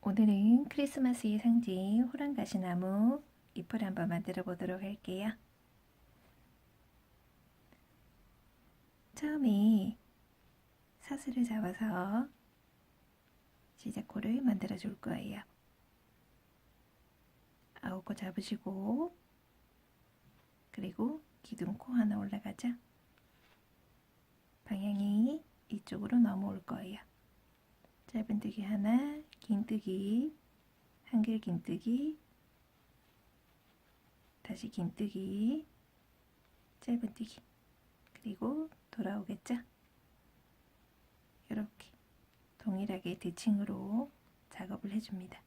오늘은 크리스마스의 상징 호랑가시나무 잎을 한번 만들어 보도록 할게요. 처음에 사슬을 잡아서 시작코를 만들어 줄 거예요. 아홉 코 잡으시고 그리고 기둥코 하나 올라가죠. 방향이 이쪽으로 넘어올 거예요. 짧은뜨기 하나, 긴뜨기, 한길 긴뜨기, 다시 긴뜨기, 짧은뜨기, 그리고 돌아오겠죠? 이렇게 동일하게 대칭으로 작업을 해줍니다.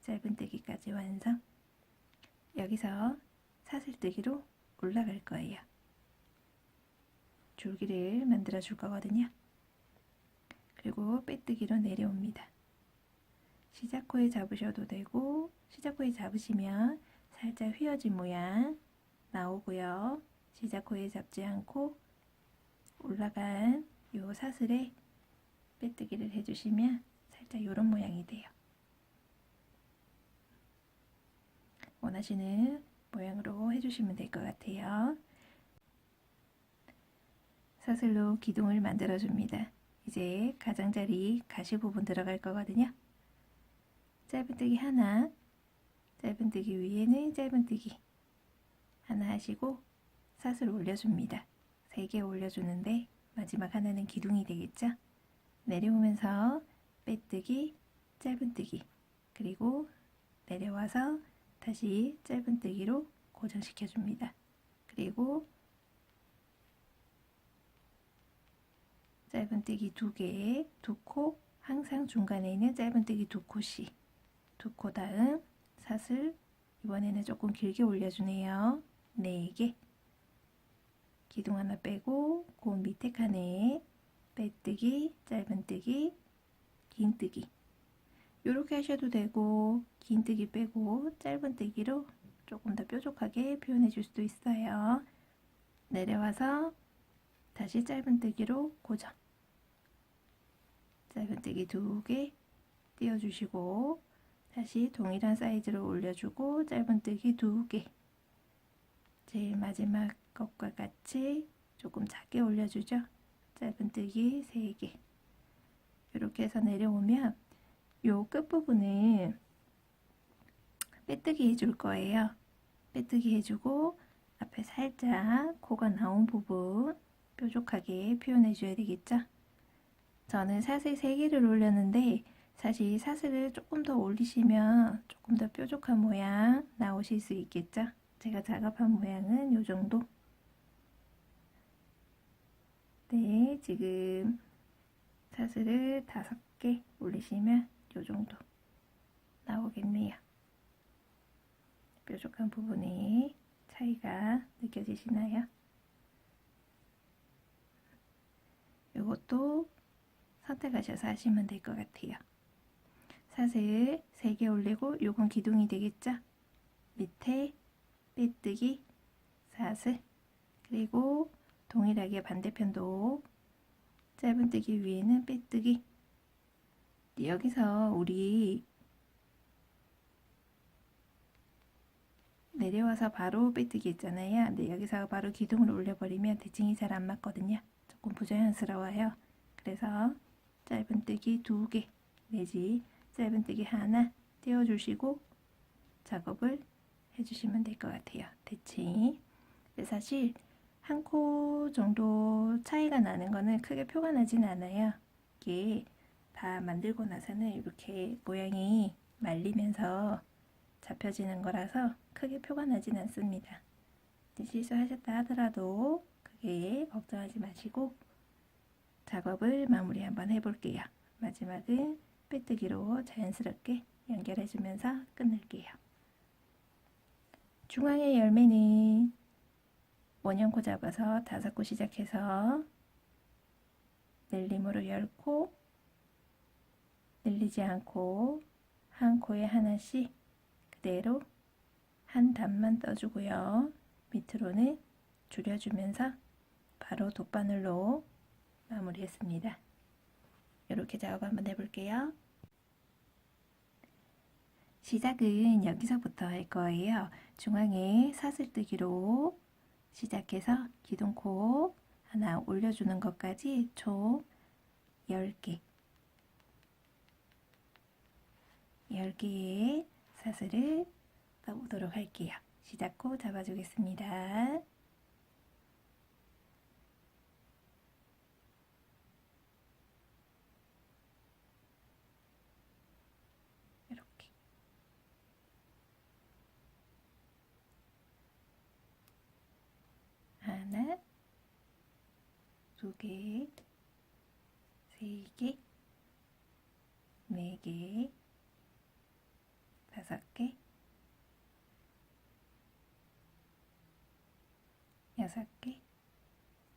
짧은뜨기까지 완성. 여기서 사슬뜨기로 올라갈 거예요. 줄기를 만들어 줄 거거든요. 그리고 빼뜨기로 내려옵니다. 시작코에 잡으셔도 되고 시작코에 잡으시면 살짝 휘어진 모양 나오고요. 시작코에 잡지 않고 올라간 요 사슬에 빼뜨기를 해주시면 살짝 이런 모양이 돼요. 원하시는 모양으로 해주시면 될 것 같아요. 사슬로 기둥을 만들어 줍니다. 이제 가장자리 가시 부분 들어갈 거거든요. 짧은뜨기 하나, 짧은뜨기 위에는 짧은뜨기 하나 하시고 사슬 올려줍니다. 세개 올려주는데 마지막 하나는 기둥이 되겠죠? 내려오면서 빼뜨기, 짧은뜨기 그리고 내려와서 다시 짧은뜨기로 고정시켜 줍니다. 그리고 짧은뜨기 두 개, 두 코, 항상 중간에 있는 짧은뜨기 두 코씩 두코 다음 사슬 이번에는 조금 길게 올려주네요. 네 개. 기둥 하나 빼고 그 밑에 칸에 빼뜨기, 짧은뜨기, 긴뜨기 이렇게 하셔도 되고 긴뜨기 빼고 짧은뜨기로 조금 더 뾰족하게 표현해 줄 수도 있어요. 내려와서 다시 짧은뜨기로 고정 짧은뜨기 두 개 띄워주시고 다시 동일한 사이즈로 올려주고 짧은뜨기 두 개. 제일 마지막 것과 같이 조금 작게 올려주죠. 짧은뜨기 세 개. 이렇게 해서 내려오면 요 끝부분은 빼뜨기 해줄 거예요. 빼뜨기 해주고 앞에 살짝 코가 나온 부분 뾰족하게 표현해 줘야 되겠죠 저는 사슬 3개를 올렸는데 사실 사슬을 조금 더 올리시면 조금 더 뾰족한 모양 나오실 수 있겠죠? 제가 작업한 모양은 이 정도. 네, 지금 사슬을 5개 올리시면 이 정도 나오겠네요. 뾰족한 부분에 차이가 느껴지시나요? 이것도 선택하셔서 하시면 될 것 같아요. 사슬 3개 올리고 요건 기둥이 되겠죠? 밑에 빼뜨기 사슬 그리고 동일하게 반대편도 짧은뜨기 위에는 빼뜨기 여기서 우리 내려와서 바로 빼뜨기 있잖아요. 근데 여기서 바로 기둥을 올려버리면 대칭이 잘 안 맞거든요. 조금 부자연스러워요. 그래서 짧은뜨기 두개 내지 짧은뜨기 하나 띄워주시고 작업을 해주시면 될 것 같아요. 대칭. 사실 한 코 정도 차이가 나는 거는 크게 표가 나진 않아요. 이게 다 만들고 나서는 이렇게 모양이 말리면서 잡혀지는 거라서 크게 표가 나진 않습니다. 실수하셨다 하더라도 크게 걱정하지 마시고 작업을 마무리 한번 해볼게요. 마지막은 빼뜨기로 자연스럽게 연결해주면서 끝낼게요. 중앙의 열매는 원형코 잡아서 다섯 코 시작해서 늘림으로 열 코, 늘리지 않고 한 코에 하나씩 그대로 한 단만 떠주고요. 밑으로는 줄여주면서 바로 돗바늘로 마무리했습니다. 이렇게 작업 한번 해볼게요. 시작은 여기서부터 할 거예요. 중앙에 사슬뜨기로 시작해서 기둥코 하나 올려주는 것까지 총 10개 10개의 사슬을 떠보도록 할게요. 시작코 잡아주겠습니다. 이렇게 하나, 두 개, 세 개, 네 개, 다섯 개, 여섯 개,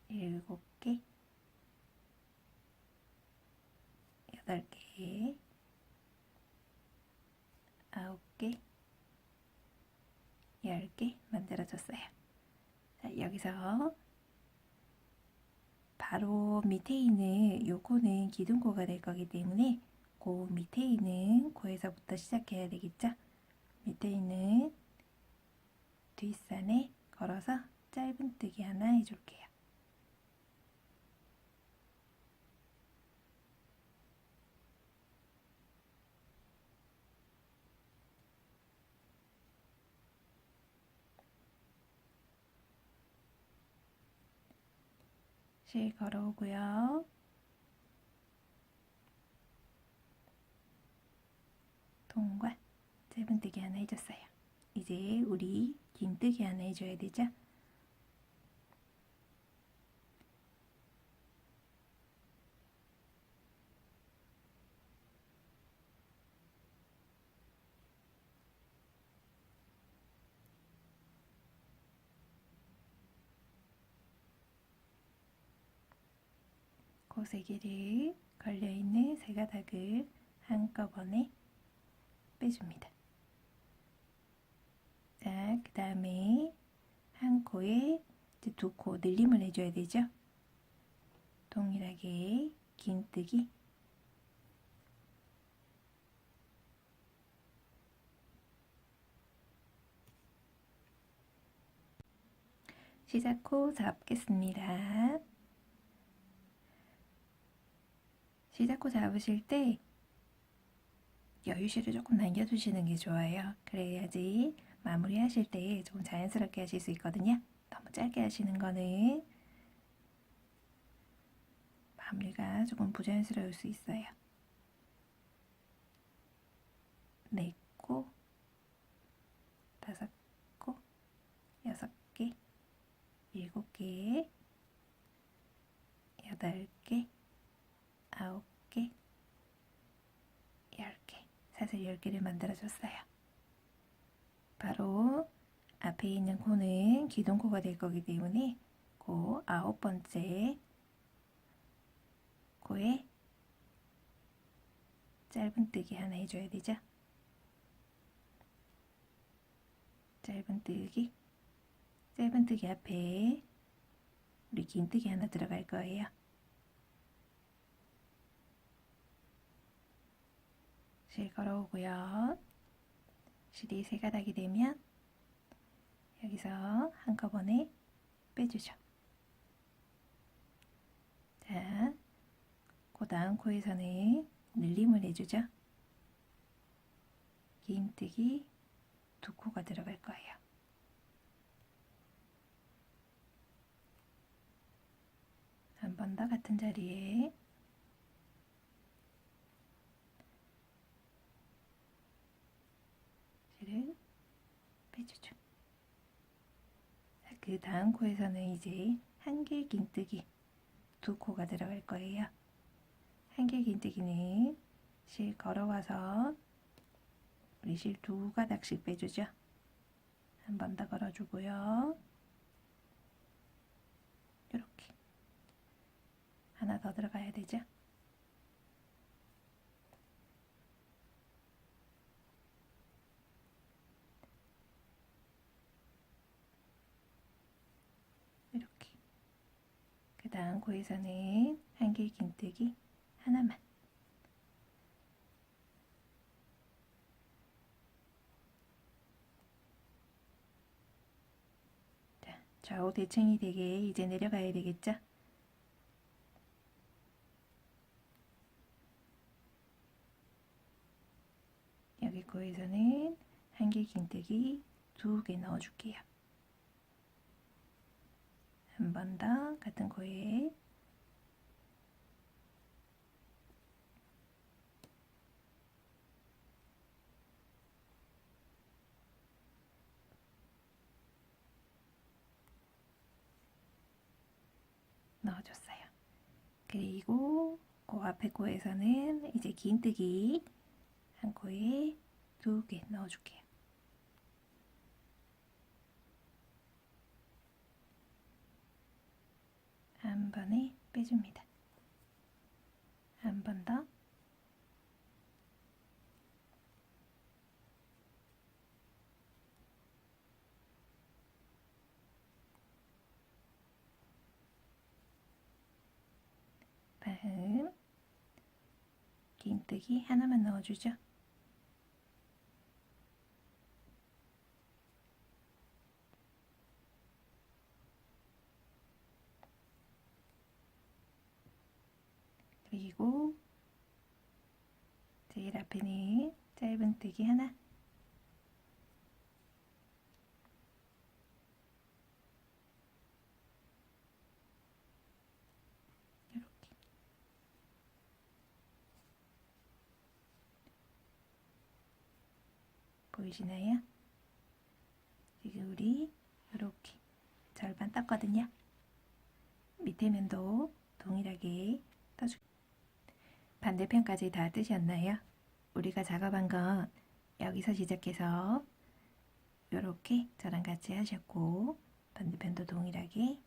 일곱 개, 여덟 개, 아홉 개, 열개 만들어졌어요. 자, 여기서 바로 밑에 있는 요거는 기둥코가 될 거기 때문에 그 밑에 있는 코에서부터 시작해야 되겠죠? 밑에 있는 뒷산에 걸어서 짧은뜨기 하나 해줄게요. 실 걸어오고요. 동과 짧은뜨기 하나 해줬어요. 이제 우리 긴뜨기 하나 해줘야 되죠? 세 개를 걸려있는 세 가닥을 한꺼번에 빼줍니다. 자, 그 다음에 한 코에 두코 늘림을 해줘야 되죠. 동일하게 긴 뜨기 시작 코 잡겠습니다. 시작 코 잡으실 때 여유실을 조금 남겨두시는 게 좋아요. 그래야지 마무리 하실 때 좀 자연스럽게 하실 수 있거든요. 너무 짧게 하시는 거는 마무리가 조금 부자연스러울 수 있어요. 네 코, 다섯 코, 여섯 개, 일곱 개, 여덟 개, 아홉 개, 열 개, 사슬 열 개를 만들어줬어요. 바로 앞에 있는 코는 기둥코가 될 거기 때문에 그 아홉 번째 코에 짧은뜨기 하나 해줘야 되죠. 짧은뜨기, 짧은뜨기 앞에 우리 긴뜨기 하나 들어갈 거예요. 실 걸어오고요. 실이 세 가닥이 되면 여기서 한꺼번에 빼주죠. 자, 그 다음 코에서는 늘림을 해주죠. 긴뜨기 두 코가 들어갈 거예요. 한 번 더 같은 자리에 실을 빼주죠. 자, 그 다음 코에서는 이제 한길 긴뜨기 두 코가 들어갈 거예요. 한길 긴뜨기는 실 걸어와서 우리 실 두 가닥씩 빼주죠. 한 번 더 걸어주고요. 이렇게 하나 더 들어가야 되죠. 그 다음 코에서는 한길 긴뜨기 하나만 자, 좌우 대칭이 되게 이제 내려가야 되겠죠? 여기 그 코에서는 한길 긴뜨기 두 개 넣어줄게요. 한 번 더 같은 코에 넣어줬어요. 그리고 그 앞에 코에서는 이제 긴뜨기 한 코에 두 개 넣어줄게요. 한 번에 빼줍니다. 한 번 더. 다음 긴뜨기 하나만 넣어주죠. 그리고 앞에는 짧은뜨기 하나 이렇게 보이시나요? 지금 우리 이렇게 절반 땄거든요. 밑에 면도 동일하게 떠줄 반대편까지 다 뜨셨나요? 우리가 작업한 건 여기서 시작해서 이렇게 저랑 같이 하셨고 반대편도 동일하게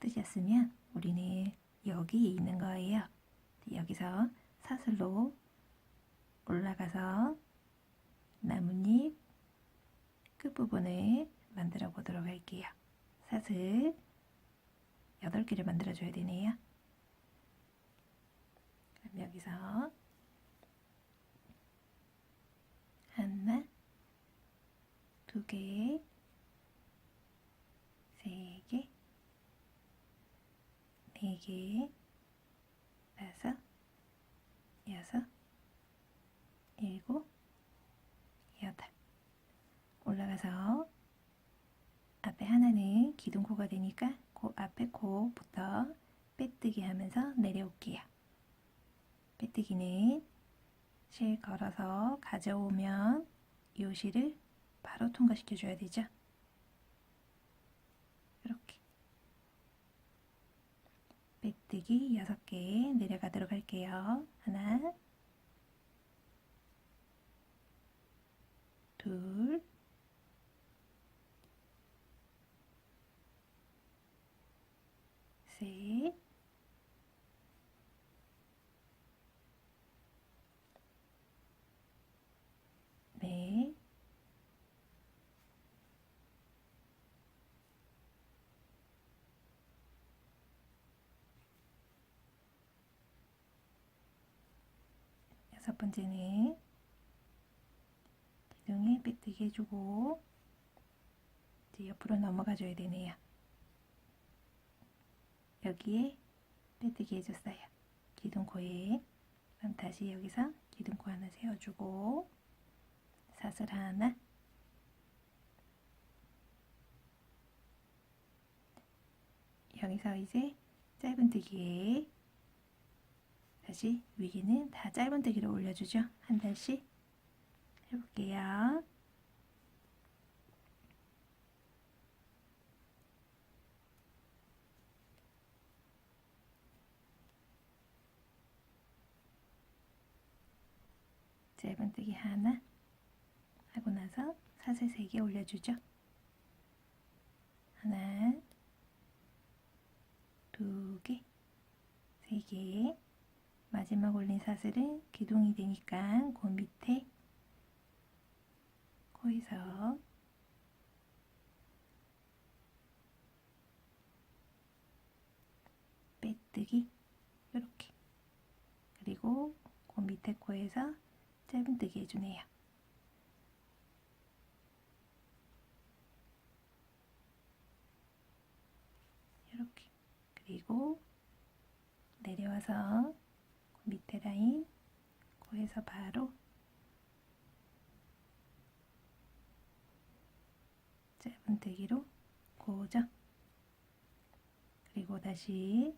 뜨셨으면 우리는 여기 있는 거예요. 여기서 사슬로 올라가서 나뭇잎 끝부분을 만들어 보도록 할게요. 사슬 8개를 만들어 줘야 되네요. 그럼 여기서 하나, 두 개, 세 개, 네 개, 다섯, 여섯, 일곱, 여덟. 올라가서 앞에 하나는 기둥코가 되니까 그 앞에 코부터 빼뜨기 하면서 내려올게요. 빼뜨기는 실 걸어서 가져오면 이 실을 바로 통과시켜 줘야 되죠. 이렇게 빼뜨기 6개 내려가도록 할게요. 하나 둘 셋, 여섯 번째는 기둥에 빼뜨기 해주고 이제 옆으로 넘어가 줘야 되네요. 여기에 빼뜨기 해줬어요. 기둥코에 그럼 다시 여기서 기둥코 하나 세워주고 사슬 하나 여기서 이제 짧은뜨기에 다시 위기는 다 짧은뜨기로 올려주죠. 한 달씩 해볼게요. 짧은뜨기 하나 하고 나서 사슬 3개 올려주죠. 하나, 두 개, 세 개. 마지막 올린 사슬은 기둥이 되니까 그 밑에 코에서 빼뜨기 이렇게 그리고 그 밑에 코에서 짧은뜨기 해주네요. 그리고 내려와서 밑에 라인 거기서 바로 짧은 뜨기로 고정. 그리고 다시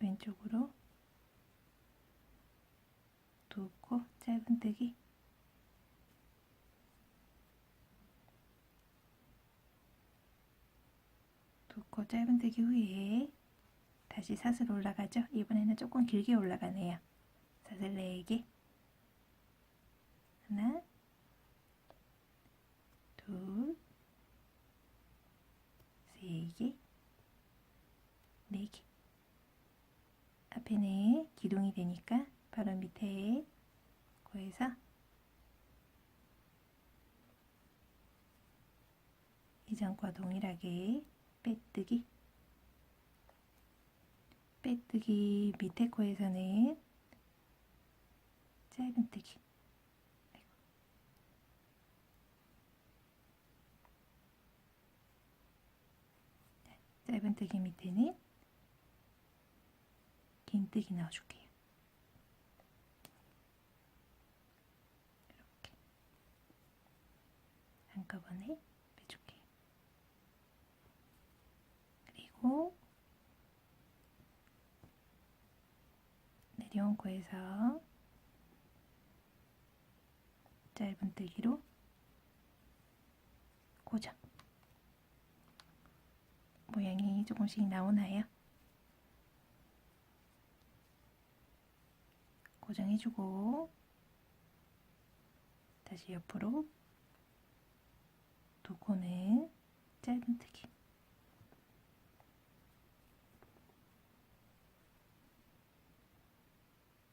왼쪽으로 두코 짧은 뜨기 두코 짧은뜨기 후에 다시 사슬 올라가죠. 이번에는 조금 길게 올라가네요. 사슬 4개 하나 둘세 개, 네 개. 앞에는 기둥이 되니까 바로 밑에 거에서 이전과 동일하게 빼뜨기? 빼뜨기 밑에 코에서는 짧은 뜨기. 짧은 뜨기 밑에는 긴 뜨기 넣어줄게요. 이렇게. 한꺼번에 빼줄게요. 그리고 내려온 코에서 짧은뜨기로 고정. 모양이 조금씩 나오나요? 고정해주고 다시 옆으로 두 코는 짧은뜨기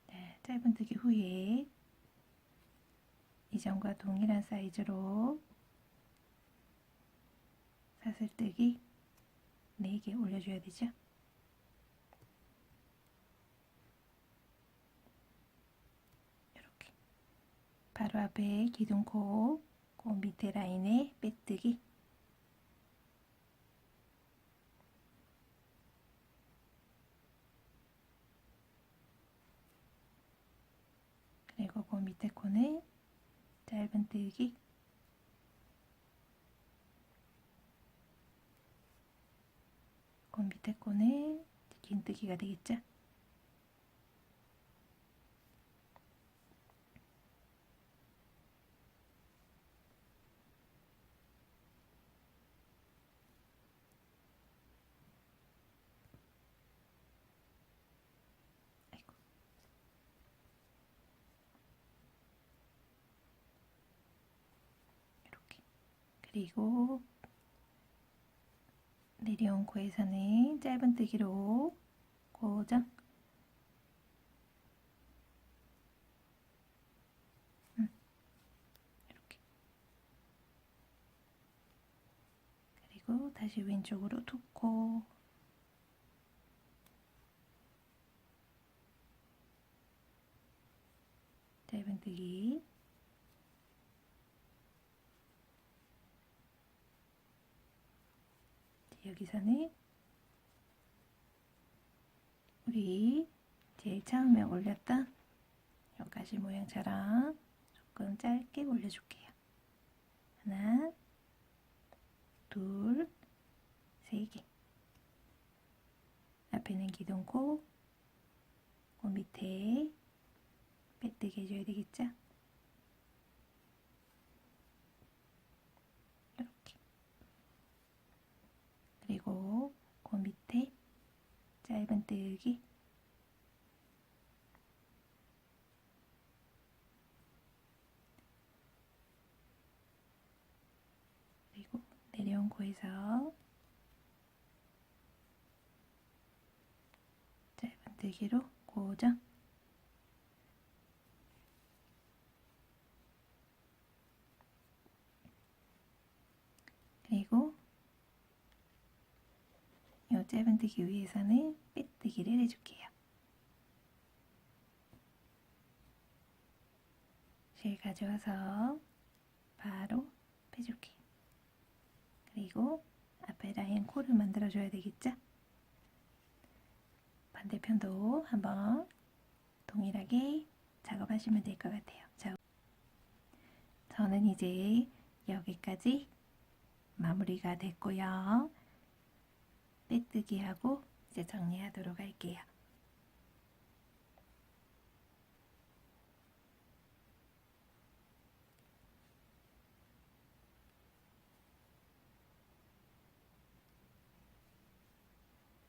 네, 짧은뜨기 후에 이전과 동일한 사이즈로 사슬뜨기 4개 올려줘야 되죠? 이렇게 바로 앞에 기둥코 그 밑에 라인에 빼뜨기 그 밑에 코는 짧은뜨기 그 밑에 코는 긴뜨기가 되겠죠? 그리고 내려온 코에서는 짧은뜨기로 고정. 음, 그리고 다시 왼쪽으로 툭코 짧은뜨기 여기서는 우리 제일 처음에 올렸던 여기까지 모양처럼 조금 짧게 올려줄게요. 하나, 둘, 세 개. 앞에는 기둥코, 그 밑에 빼뜨기 해줘야 되겠죠? 이렇게. 그리고 그 밑에 짧은뜨기. 그리고 내려온 코에서 짧은뜨기로 고정. 그리고 이 짧은뜨기 위에서는 빼뜨기를 해줄게요. 실 가져와서 바로 빼줄게요. 그리고 앞에 라인 코를 만들어줘야 되겠죠? 반대편도 한번 동일하게 작업하시면 될 것 같아요. 자, 저는 이제 여기까지 마무리가 됐고요. 빼뜨기 하고 이제 정리하도록 할게요.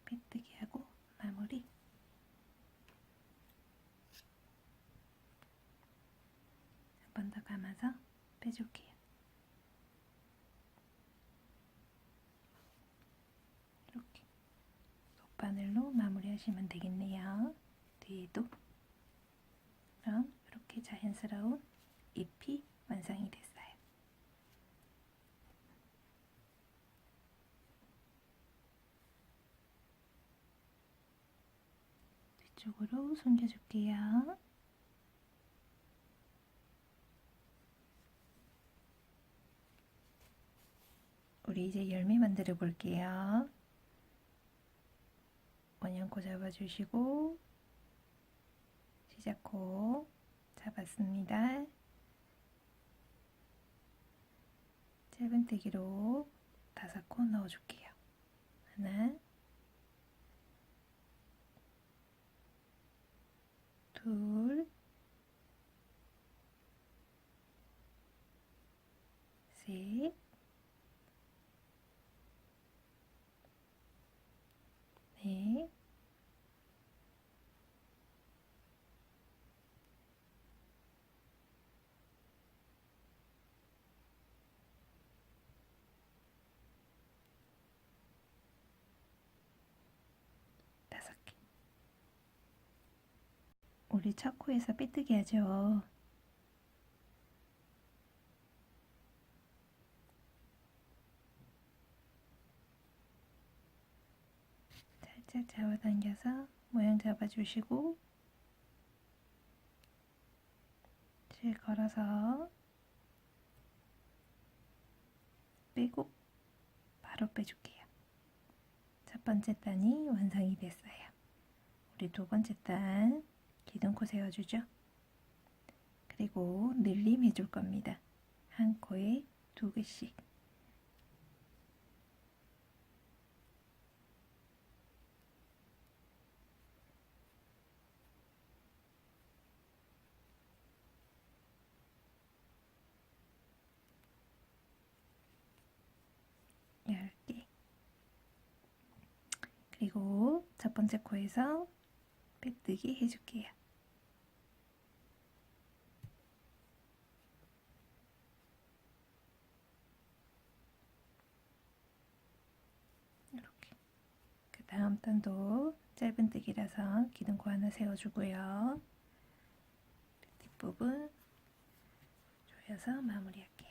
빼뜨기 하고 마무리. 한 번 더 감아서 빼줄게요. 이렇게 돗 바늘로 마무리하시면 되겠네요. 뒤에도 그럼 이렇게 자연스러운 잎이 완성이 됐어요. 뒤쪽으로 숨겨줄게요. 우리 이제 열매 만들어 볼게요. 원형코 잡아주시고 시작코 잡았습니다. 짧은뜨기로 다섯 코 넣어줄게요. 하나, 둘, 셋, 넷, 다섯 개. 우리 첫 코에서 빼뜨기 하죠. 살짝 잡아당겨서 모양 잡아주시고 실 걸어서 빼고 바로 빼줄게요. 첫 번째 단이 완성이 됐어요. 우리 두 번째 단 기둥코 세워주죠. 그리고 늘림 해줄 겁니다. 한 코에 두 개씩. 열 개. 그리고 첫 번째 코에서 빼뜨기 해줄게요. 이렇게. 그 다음 단도 짧은뜨기라서 기둥코 하나 세워주고요. 뒷부분 조여서 마무리할게요.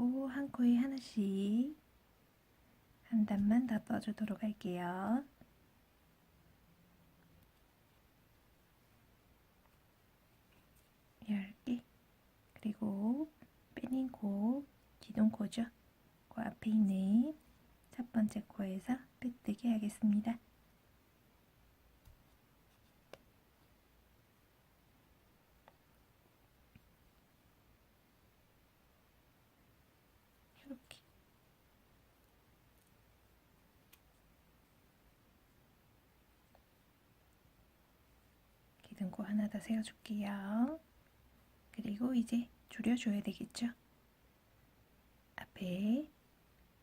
그리고 한 코에 하나씩 한 단만 더 떠주도록 할게요. 열 개. 그리고 빼낸 코, 기둥 코죠. 그 앞에 있는 첫 번째 코에서 빼뜨기 하겠습니다. 이렇게. 기둥코 하나 더 세워줄게요. 그리고 이제 줄여줘야 되겠죠. 앞에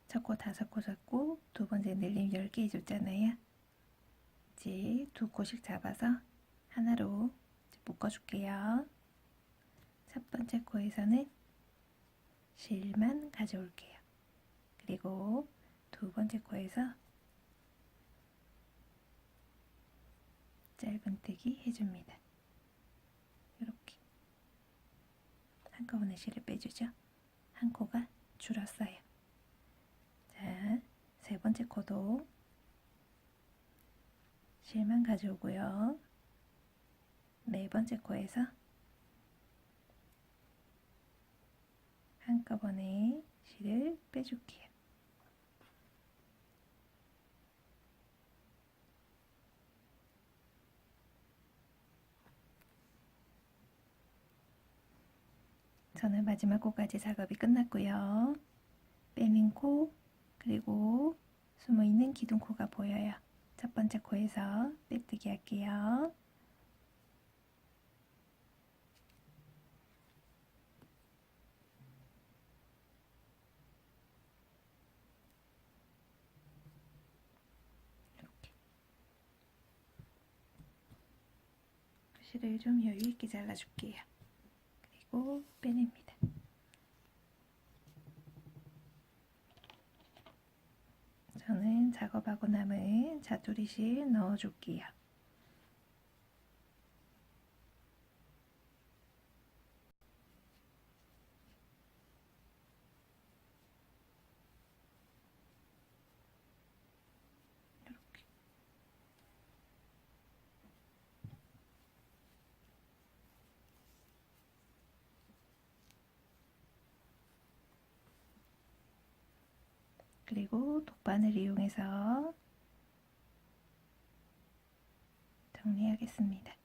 첫코 다섯 코 잡고 두 번째 늘림 10개 해줬잖아요. 이제 두 코씩 잡아서 하나로 묶어줄게요. 첫 번째 코에서는 실만 가져올게요. 그리고 두 번째 코에서 짧은뜨기 해줍니다. 이렇게 한꺼번에 실을 빼주죠. 한 코가 줄었어요. 자, 세 번째 코도 실만 가져오고요. 네 번째 코에서 한꺼번에 실을 빼줄게요. 저는 마지막 코까지 작업이 끝났고요. 빼는 코, 그리고 숨어있는 기둥코가 보여요. 첫 번째 코에서 빼뜨기 할게요. 이렇게. 실을 좀 여유 있게 잘라줄게요. 그리고 빼냅니다. 저는 작업하고 남은 자투리실 넣어줄게요. 그리고 독반을 이용해서 정리하겠습니다.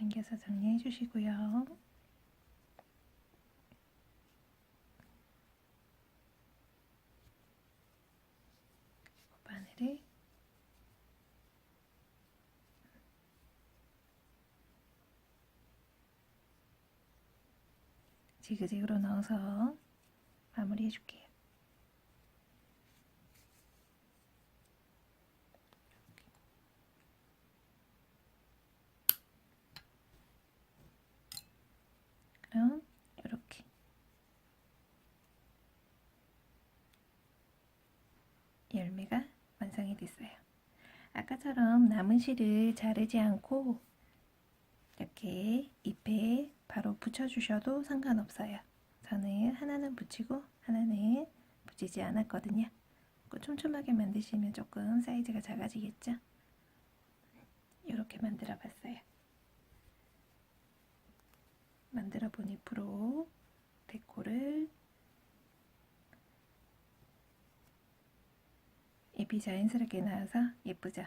당겨서 정리해 주시고요. 바늘을 지그재그로 넣어서 마무리해 줄게요. 그럼 이렇게 열매가 완성이 됐어요. 아까처럼 남은 실을 자르지 않고 이렇게 잎에 바로 붙여주셔도 상관없어요. 저는 하나는 붙이고 하나는 붙이지 않았거든요. 그 촘촘하게 만드시면 조금 사이즈가 작아지겠죠? 이렇게 만들어 봤어요. 만들어 본 잎으로 데코를 잎이 자연스럽게 나와서 예쁘죠?